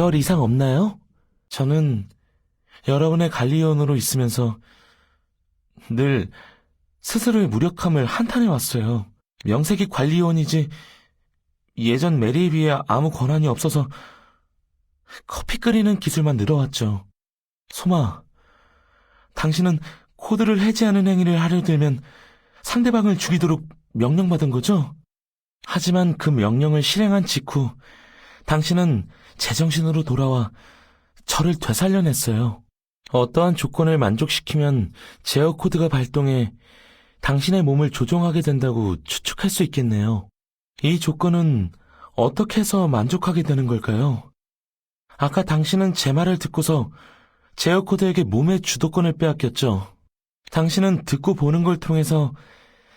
별 이상 없나요? 저는 여러분의 관리원으로 있으면서 늘 스스로의 무력함을 한탄해 왔어요. 명색이 관리원이지 예전 메리에 비해 아무 권한이 없어서 커피 끓이는 기술만 늘어왔죠. 소마, 당신은 코드를 해제하는 행위를 하려 들면 상대방을 죽이도록 명령받은 거죠? 하지만 그 명령을 실행한 직후 당신은 제정신으로 돌아와 저를 되살려냈어요. 어떠한 조건을 만족시키면 제어 코드가 발동해 당신의 몸을 조종하게 된다고 추측할 수 있겠네요. 이 조건은 어떻게 해서 만족하게 되는 걸까요? 아까 당신은 제 말을 듣고서 제어 코드에게 몸의 주도권을 빼앗겼죠. 당신은 듣고 보는 걸 통해서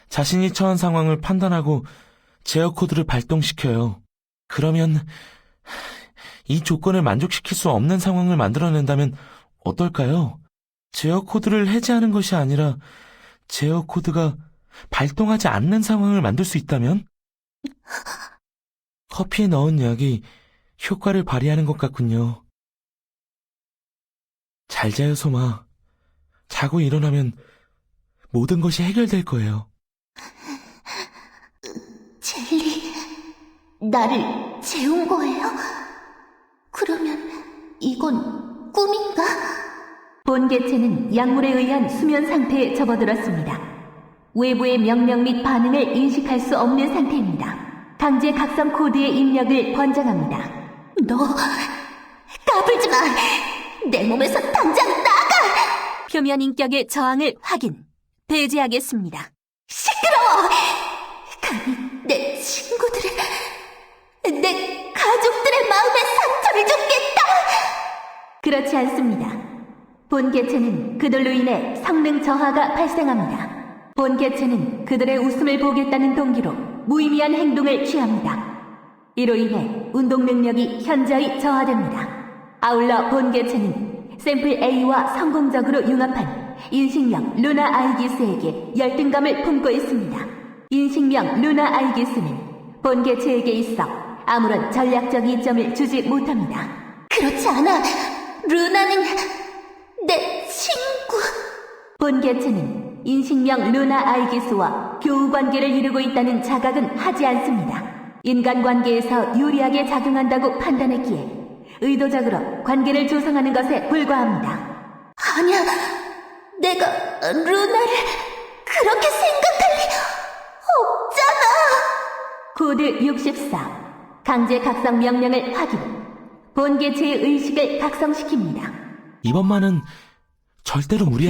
자신이 처한 상황을 판단하고 제어 코드를 발동시켜요. 그러면 이 조건을 만족시킬 수 없는 상황을 만들어낸다면 어떨까요? 제어 코드를 해제하는 것이 아니라 제어 코드가 발동하지 않는 상황을 만들 수 있다면? 커피에 넣은 약이 효과를 발휘하는 것 같군요. 잘 자요, 소마. 자고 일어나면 모든 것이 해결될 거예요. 젤리, 나를 재운 거예요? 그러면 이건 꿈인가? 본 개체는 약물에 의한 수면 상태에 접어들었습니다. 외부의 명령 및 반응을 인식할 수 없는 상태입니다. 강제 각성 코드의 입력을 권장합니다. 너 까불지 마. 내 몸에서 당장 나가. 표면 인격의 저항을 확인. 배제하겠습니다. 그렇지 않습니다. 본 개체는 그들로 인해 성능 저하가 발생합니다. 본 개체는 그들의 웃음을 보겠다는 동기로 무의미한 행동을 취합니다. 이로 인해 운동 능력이 현저히 저하됩니다. 아울러 본 개체는 샘플 A와 성공적으로 융합한 인식명 루나 아이기스에게 열등감을 품고 있습니다. 인식명 루나 아이기스는 본 개체에게 있어 아무런 전략적 이점을 주지 못합니다. 그렇지 않아. 루나는 내 친구. 본 개체는 인식명 루나 아이기스와 교우 관계를 이루고 있다는 자각은 하지 않습니다. 인간 관계에서 유리하게 작용한다고 판단했기에 의도적으로 관계를 조성하는 것에 불과합니다. 아니야. 내가 루나를 그렇게 생각할 리 없잖아. 코드 64 강제 각성 명령을 확인. 본 개체의 의식을 각성시킵니다. 이번만은 절대로 무리